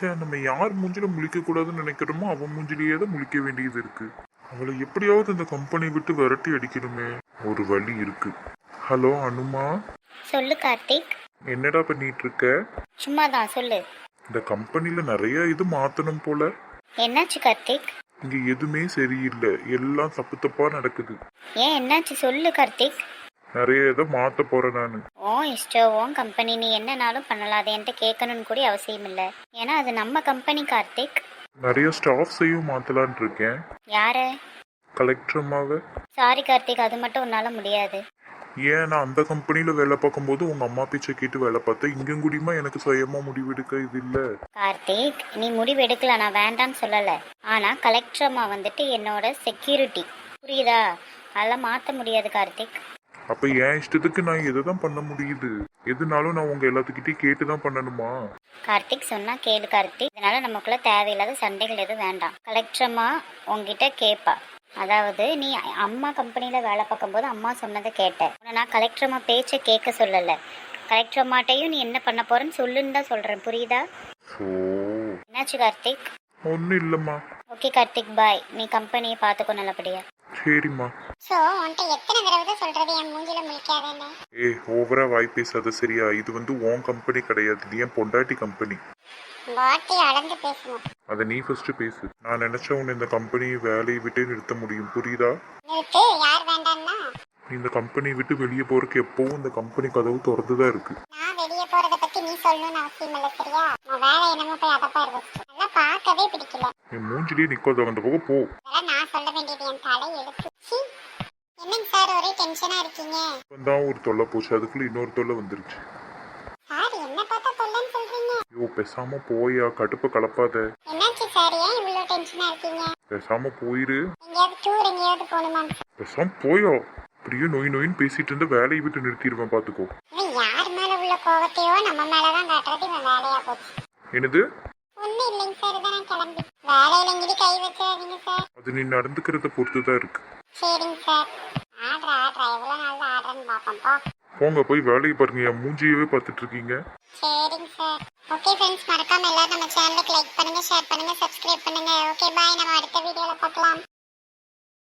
ச்சே நம்ம யார் மூஞ்சில முழிக்க கூடாதுன்னு நினைக்கிறோமோ அவன் மூஞ்சிலேயே தான் முழிக்க வேண்டியது இருக்கு. அவளை எப்படியாவது இந்த கம்பெனி விட்டு விரட்டி அடிக்கணுமே. ஒரு வழி இருக்கு. ஹலோ அனுமா. சொல்லு கார்த்திக். என்னடா பண்ணிட்டு இருக்க சும்மா தான் சொல்லு. இந்த கம்பெனில நிறைய இது மாத்தணும் போல. என்னாச்சு கார்த்திக்? இங்க எதுவுமே சரியில்லை. எல்லாம் தப்பு தப்பா நடக்குது. ஏன் என்னாச்சு? சொல்லு கார்த்திக். நிறைய இதை மாத்த போறேன் நானு. ஓ இஷ்டம் உன் கம்பெனி நீ என்னனாலும் பண்ணலாம். அது என்கிட்ட கேட்கணும்னு கூட அவசியம் இல்லை. ஏன்னா அது நம்ம கம்பெனி கார்த்திக். நிறைய ஸ்டாஃப்ஸையும் மாத்தலான் இருக்கேன். யார? கலெக்டர் அம்மாவை சாரி கார்த்திக். அது மட்டும் உன்னால முடியாது. ஏன்? நான் அந்த கம்பெனில வேலை பார்க்கும்போது உங்க அம்மா பேச்சை கேட்டு வேலை பார்த்தேன். இங்கும் கூடியுமா? எனக்கு சுயமா முடிவெடுக்க இது இல்ல. கார்த்திக் நீ முடிவு எடுக்கல. நான் வேண்டான்னு சொல்லலை. ஆனால் கலெக்டர் அம்மா வந்துட்டு என்னோட செக்யூரிட்டி புரியுதா? அதெல்லாம் மாற்ற முடியாது கார்த்திக். அப்ப என் இஷ்டத்துக்கு நான் எதை தான் பண்ண முடியுது? எதுனாலும் நான் உங்க எல்லாத்துக்கிட்டையும் கேட்டு தான் பண்ணணுமா? கார்த்திக் சொன்னா கேளு கார்த்திக். இதனால நமக்குள்ள தேவையில்லாத சண்டைகள் எதுவும் வேண்டாம். கலெக்டரம்மா உங்ககிட்ட கேட்பா அதாவது நீ அம்மா கம்பெனியில வேலை பார்க்கும்போது அம்மா சொன்னதை கேட்ட. உன்னை நான் கலெக்டரம்மா பேச்சை கேட்க சொல்லல. கலெக்டர் அம்மாட்டையும் நீ என்ன பண்ண போறேன்னு சொல்லுன்னு தான் சொல்றேன். புரியுதா? ஓ. என்னாச்சு கார்த்திக்? ஒன்றும் இல்லைம்மா. ஓகே கார்த்திக் பாய் நீ கம்பெனியை பார்த்துக்கோ நல்லபடியா. சரிம்மா. ஸோ உன்ட்ட எத்தனை தடவை தான் சொல்றது என் மூஞ்சில முழிக்காதேன்னு ஏ ஓவரா வாய் பேசாத சரியா இது வந்து உன் கம்பெனி கிடையாது. இது என் பொண்டாட்டி கம்பெனி வார்த்தை அளந்து பேசணும் அதை நீ ஃபர்ஸ்ட் பேசு. நான் நினைச்சா உன்னை இந்த கம்பெனி வேலையை விட்டே நிறுத்த முடியும். புரியுதா? நிறுத்து. யார் வேண்டாம்னா நீ இந்த கம்பெனி விட்டு வெளியே போறதுக்கு எப்பவும் இந்த கம்பெனி கதவு திறந்து தான் இருக்கு. நான் வெளியே போறத பத்தி நீ சொல்லணும்னு அவசியம் இல்ல சரியா? உன் வேலை என்னமோ போய் அதை பாரு நல்லா பார்க்கவே பிடிக்கல. நீ மூஞ்சிலேயே நிக்காத அந்த பக்கம் போ இதெல்லாம் நான் சொல்ல வேண்டியது என் தலை எழுத்து சீ. என்னங்க சார் ஒரே டென்ஷனா இருக்கீங்க? தான் ஒரு தொல்லை போச்சு. அதுக்குள்ள இன்னொரு தொல்லை வந்துருச்சு. சார் என்ன பார்த்தா தொல்லைன்னு சொல்றீங்க? ஐயோ பேசாம போயா கடுப்பை கலப்பாத. என்னாச்சு சார்? ஏன் இவ்வளவு டென்ஷனா இருக்கீங்க? பேசாம போயிரு. எங்கேயாவது டூர் எங்கேயாவது போகணுமா பேசாம போயோ. அப்படியே நொய் நொயின்னு பேசிட்டு இருந்த வேலையை விட்டு நிறுத்திடுவேன் பாத்துக்கோ இவன் யார் மேல உள்ள கோவத்தையோ நம்ம மேலதான் காட்டுறது. இவன் வேலையா போச்சு. என்னது? ஒண்ணும் இல்லைங்க சார். இதான் நான் கிளம்பி. வேலையில எங்கிட்ட கை வச்சிடாதீங்க சார். அது நீ நடந்துக்கிறத பொறுத்து தான் இருக்கு. சரிங்க சார். ஆடுறா ஆடுறா எவ்வளோ நாள் தான் ஆடுறேன்னு பார்ப்போம்ப்பா போங்க போய் வேலையை பாருங்க. என் மூஞ்சியவே பார்த்துட்டு இருக்கீங்க சரிங்க சார் ஓகே ஃப்ரெண்ட்ஸ் மறக்காம எல்லாரும் நம்ம சேனலுக்கு லைக் பண்ணுங்க ஷேர் பண்ணுங்க சப்ஸ்கிரைப் பண்ணுங்க. ஓகே பாய் நம்ம அடுத்த வீடியோல பார்க்கலாம்.